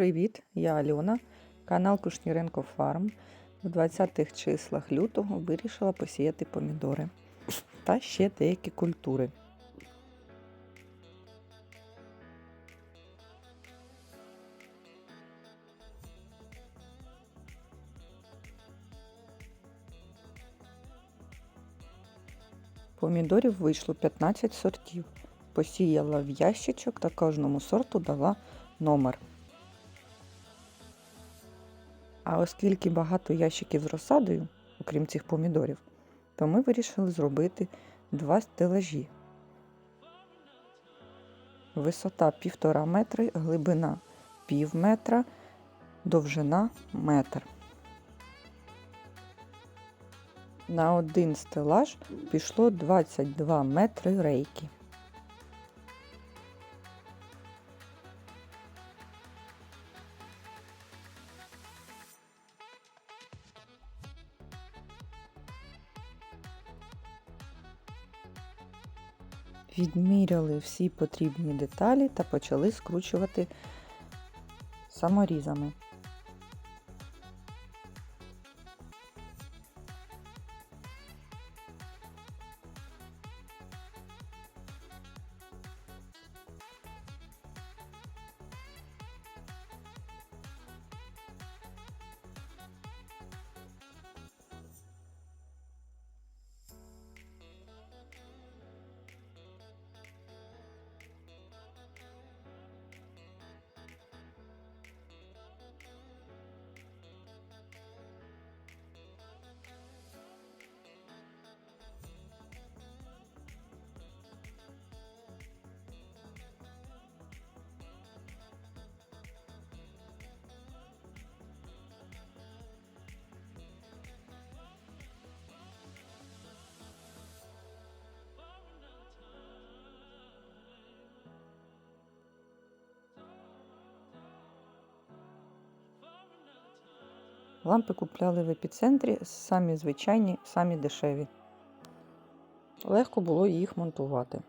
Привіт, я Альона, канал Кушніренко Фарм. В 20-х числах лютого вирішила посіяти помідори та ще деякі культури. Помідорів вийшло 15 сортів. Посіяла в ящичок та кожному сорту дала номер. А оскільки багато ящиків з розсадою, окрім цих помідорів, то ми вирішили зробити два стелажі. Висота 1,5 метри, глибина пів метра, довжина метр. На один стелаж пішло 22 метри рейки. Відміряли всі потрібні деталі та почали скручувати саморізами. Лампи купляли в епіцентрі, самі звичайні, самі дешеві. Легко було їх монтувати.